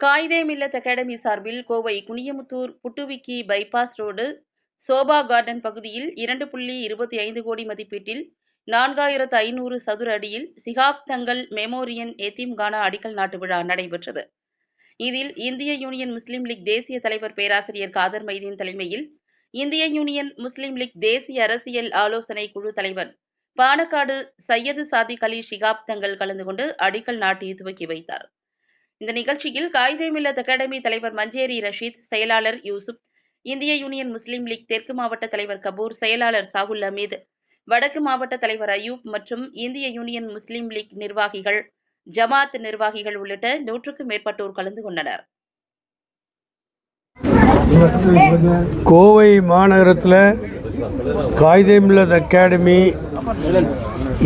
Quaid-e Millath academy சார்பில் Kovai Kuniyamuthur Puttuvikki bypass road Sobha garden பகுதியில் இரண்டு புள்ளி இருபத்தி ஐந்து கோடி மதிப்பீட்டில் நான்காயிரத்து ஐநூறு சதுர அடியில் சிகாப் தங்கல் மெமோரியன் எத்தீம்கானா அடிக்கல் நாட்டு விழா நடைபெற்றது. இதில் இந்திய யூனியன் முஸ்லீம் லீக் தேசிய தலைவர் பேராசிரியர் காதர் மைதீன் தலைமையில் இந்திய யூனியன் முஸ்லீம் லீக் தேசிய அரசியல் ஆலோசனை குழு தலைவர் பானக்காடு சையது சாதிக் அலி ஷிகாப் தங்கள் கலந்து கொண்டு அடிக்கல் நாட்டி துவக்கி வைத்தார். இந்த நிகழ்ச்சியில் காயிதே மில்லத் அகாடமி தலைவர் மஞ்சேரி ரஷீத் செயலாளர் யூசுப் இந்திய யூனியன் முஸ்லீம் லீக் தெற்கு மாவட்ட தலைவர் கபூர் செயலாளர் சாகுல் அமீத் வடக்கு மாவட்ட தலைவர் அயூப் மற்றும் இந்திய யூனியன் முஸ்லீம் லீக் நிர்வாகிகள் ஜமாத் நிர்வாகிகள் உள்ளிட்ட நூற்றுக்கும் மேற்பட்டோர் கலந்து கொண்டனர். கோவை மாநகரத்தில் காயிதேமில்லத் அகாடமி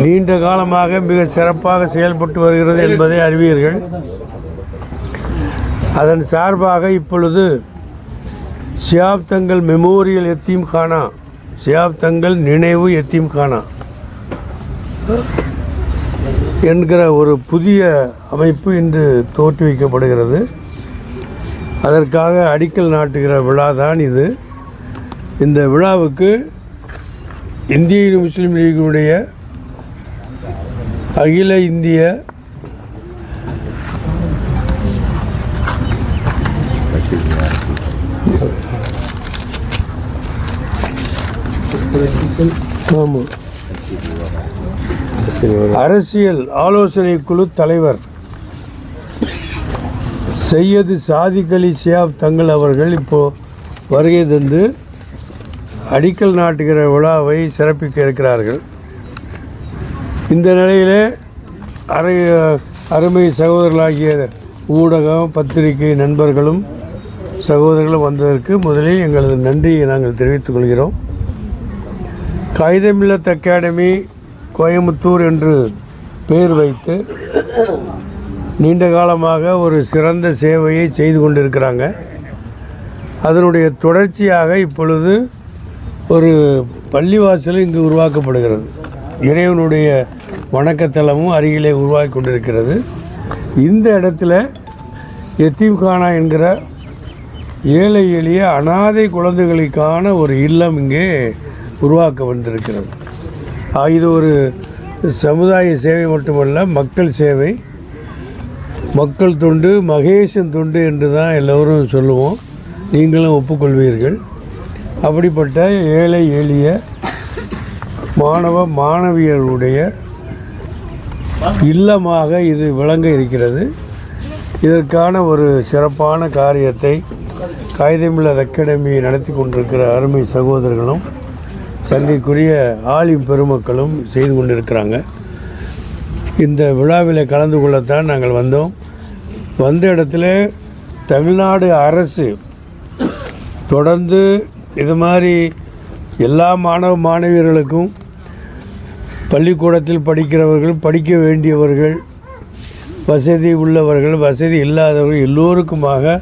நீண்ட காலமாக மிக சிறப்பாக செயல்பட்டு வருகிறது என்பதை அறிவீர்கள். அதன் சார்பாக இப்பொழுது ஷியாப் தங்கள் மெமோரியல் எத்தீம் கானா சியாப்தங்கள் நினைவு எத்தீம் கானா என்கிற ஒரு புதிய அமைப்பு இன்று தோற்றுவிக்கப்படுகிறது அதற்காக அடிக்கல் நாட்டுகிற விழா தான் இது. இந்த விழாவுக்கு இந்திய முஸ்லீம் லீகினுடைய அகில இந்திய அரசியல் ஆலோசனை குழு தலைவர் செய்யது சாதிக் அலி சியாப் தங்கள் அவர்கள் இப்போ வருகை தந்து அடிக்கல் நாட்டுகிற விழாவை சிறப்பிக்க இருக்கிறார்கள். இந்த நிலையிலே அரை அருமை சகோதரர்களாகிய ஊடகம் பத்திரிகை நண்பர்களும் சகோதரர்களும் வந்ததற்கு முதலில் எங்களது நன்றியை நாங்கள் தெரிவித்துக் கொள்கிறோம். காகிதமில்லத் அகாடமி கோயமுத்தூர் என்று பெயர் வைத்து நீண்ட காலமாக ஒரு சிறந்த சேவையை செய்து கொண்டிருக்கிறாங்க. அதனுடைய தொடர்ச்சியாக இப்பொழுது ஒரு பள்ளிவாசல் இங்கு உருவாக்கப்படுகிறது. இறைவனுடைய வணக்கத்தலமும் அருகிலே உருவாக்கி கொண்டிருக்கிறது. இந்த இடத்துல எத்தீம்கானா என்கிற ஏழை எளிய அனாதை குழந்தைகளுக்கான ஒரு இல்லம் இங்கே உருவாக்க வந்திருக்கிறது. இது ஒரு சமுதாய சேவை மட்டுமல்ல மக்கள் சேவை. மக்கள் தொண்டு மகேசன் தொண்டு என்று தான் எல்லோரும் சொல்லுவோம். நீங்களும் ஒப்புக்கொள்வீர்கள். அப்படிப்பட்ட ஏழை எளிய மாணவ மாணவியருடைய இல்லமாக இது விளங்க இருக்கிறது. இதற்கான ஒரு சிறப்பான காரியத்தை காகிதமில்லாத அகாடமி நடத்தி கொண்டிருக்கிற அருமை சகோதரர்களும் சங்கைக்குரிய ஆலிம் பெருமக்களும் செய்து கொண்டிருக்கிறாங்க. இந்த விழாவில் கலந்து கொள்ளத்தான் நாங்கள் வந்தோம். வந்த இடத்துல தமிழ்நாடு அரசு தொடர்ந்து இது மாதிரி எல்லா மாணவ மாணவியர்களுக்கும் பள்ளிக்கூடத்தில் படிக்கிறவர்கள் படிக்க வேண்டியவர்கள் வசதி உள்ளவர்கள் வசதி இல்லாதவர்கள் எல்லோருக்குமாக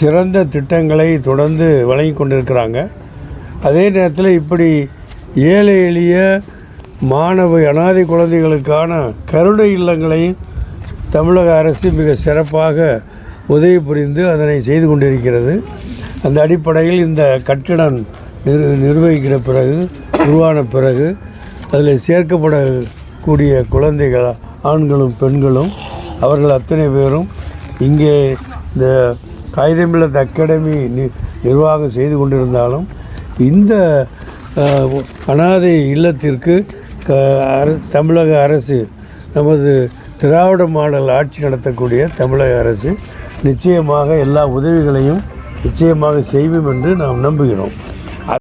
சிறந்த திட்டங்களை தொடர்ந்து வழங்கி கொண்டிருக்கிறாங்க. அதே நேரத்தில் இப்படி ஏழை எளிய மாணவ அனாதை குழந்தைகளுக்கான கருணை இல்லங்களையும் தமிழக அரசு மிக சிறப்பாக உதவி புரிந்து அதனை செய்து கொண்டிருக்கிறது. அந்த அடிப்படையில் இந்த கட்டிடம் நிர் நிர்வகிக்கிற பிறகு உருவான பிறகு அதில் சேர்க்கப்படக்கூடிய குழந்தைகள் ஆண்களும் பெண்களும் அவர்கள் அத்தனை பேரும் இங்கே இந்த காகிதமில்லத் அகாடமி நி நிர்வாகம் செய்து கொண்டிருந்தாலும் இந்த அனாதை இல்லத்திற்கு க தமிழக அரசு நமது திராவிட மாடல் ஆட்சி நடத்தக்கூடிய தமிழக அரசு நிச்சயமாக எல்லா உதவிகளையும் நிச்சயமாக செய்வோம் என்று நாம் நம்புகிறோம்.